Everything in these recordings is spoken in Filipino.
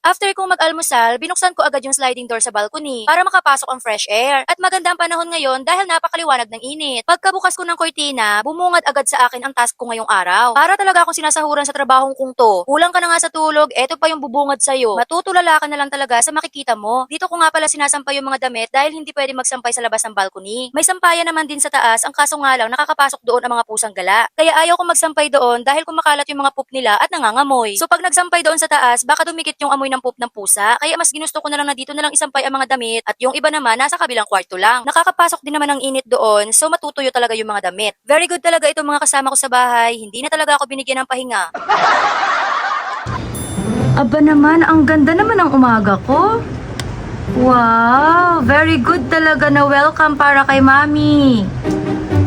After kong mag-almusal, binuksan ko agad yung sliding door sa balcony para makapasok ang fresh air. At magandang panahon ngayon dahil napakaliwanag ng init. Pagkabukas ko ng kortina, bumungad agad sa akin ang task ko ngayong araw. Para talaga akong sinasahuran sa trabahong kong to. Kulang ka na nga sa tulog, eto pa yung bubungad sa'yo. Matutulala ka na lang talaga sa makikita mo. Dito ko nga pala sinasampay yung mga damit dahil hindi pwede magsampay sa labas ng balcony. May sampayan naman din sa taas, ang kaso nga lang nakakapasok doon ang mga pusang gala. Kaya ayaw ko magsampay doon dahil kumakalat yung mga poop nila at nangangamoy. So pag nagsampay doon sa taas, baka dumikit yung amoy ng poop ng pusa. Kaya mas ginusto ko na lang na dito na lang isampay ang mga damit at yung iba naman nasa kabilang kwarto lang. Nakakapasok din naman ng init doon, so matutuyo talaga yung mga damit. Very good talaga itong mga kasama ko sa bahay. Hindi na talaga ako binigyan ng pahinga. Aba naman, ang ganda naman ng umaga ko. Wow, very good talaga na welcome para kay Mami.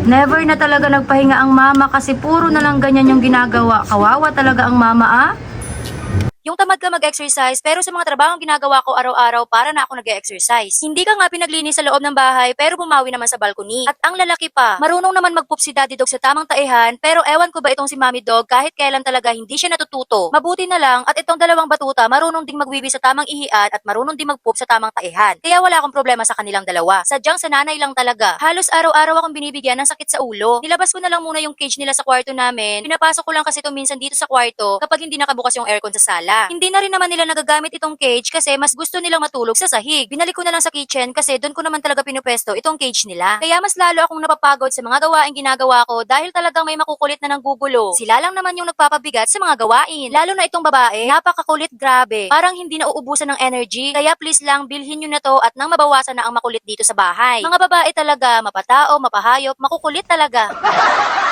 Never na talaga nagpahinga ang mama kasi puro na lang ganyan yung ginagawa. Kawawa talaga ang mama ah. Yung tamad ka mag-exercise, pero sa mga trabahong ginagawa ko araw-araw para na ako nag-exercise. Hindi ka nga pinaglinis sa loob ng bahay, pero bumawi naman sa balcony. At ang lalaki pa, marunong naman mag-poop si Daddy Dog sa tamang taihan, pero ewan ko ba itong si Mommy Dog kahit kailan talaga hindi siya natututo. Mabuti na lang at itong dalawang batuta marunong ding magwiwi sa tamang ihian at marunong ding mag-poop sa tamang taihan. Kaya wala akong problema sa kanilang dalawa. Sadyang sa nanay lang talaga. Halos araw-araw akong binibigyan ng sakit sa ulo. Nilabas ko na lang muna yung cage nila sa kwarto namin. Pinapasok ko lang kasi ito minsan dito sa kwarto kapag hindi nakabukas yung aircon sa sala. Hindi na rin naman nila nagagamit itong cage kasi mas gusto nilang matulog sa sahig. Binalik ko na lang sa kitchen kasi doon ko naman talaga pinupwesto itong cage nila. Kaya mas lalo akong napapagod sa mga gawaing ginagawa ko dahil talagang may makukulit na nang gugulo. Sila lang naman yung nagpapabigat sa mga gawain. Lalo na itong babae, napakakulit grabe. Parang hindi na uubusan ng energy. Kaya please lang bilhin nyo na to at nang mabawasan na ang makulit dito sa bahay. Mga babae talaga, mapatao, mapahayop, makukulit talaga.